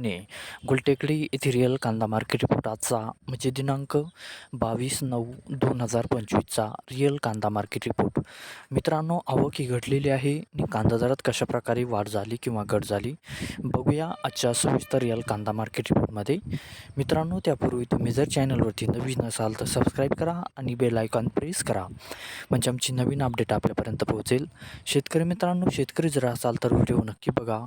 ने गुलटेकडी येथे कांदा मार्केट रिपोर्ट आजचा म्हणजे दिनांक बावीस नऊ दोन हजार पंचवीसचा रिअल कांदा मार्केट रिपोर्ट. मित्रांनो आवक ही घडलेली आहे आणि कांदा दरात कशाप्रकारे वाढ झाली किंवा घट झाली बघूया आजच्या सविस्तर रिअल कांदा मार्केट रिपोर्टमध्ये. मित्रांनो त्यापूर्वी तुम्ही जर चॅनलवरती नवीन असाल तर सबस्क्राईब करा आणि बेल आयकॉन प्रेस करा. म्हणजे आमची नवीन अपडेट आपल्यापर्यंत पोहोचेल. शेतकरी मित्रांनो शेतकरी जर असाल तर व्हिडिओ नक्की बघा.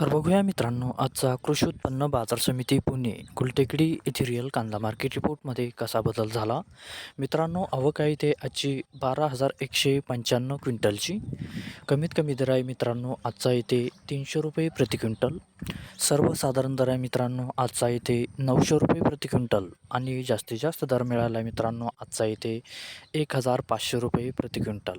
तर बघूया मित्रांनो आजचा कृषी उत्पन्न बाजार समिती पुणे गुलटेकडी इथिरियल कांदा मार्केट रिपोर्टमध्ये कसा बदल झाला? मित्रांनो आवक आहे ते आजची बारा हजार एकशे पंच्याण्णव क्विंटलची. कमीत कमी दर आहे मित्रांनो आजचा येते तीनशे रुपये प्रति क्विंटल. सर्वसाधारण दर आहे मित्रांनो आजचा येते नऊशे रुपये प्रति क्विंटल. आणि जास्तीत जास्त दर मिळाला आहे मित्रांनो आजचा येते एक हजार पाचशे रुपये प्रति क्विंटल.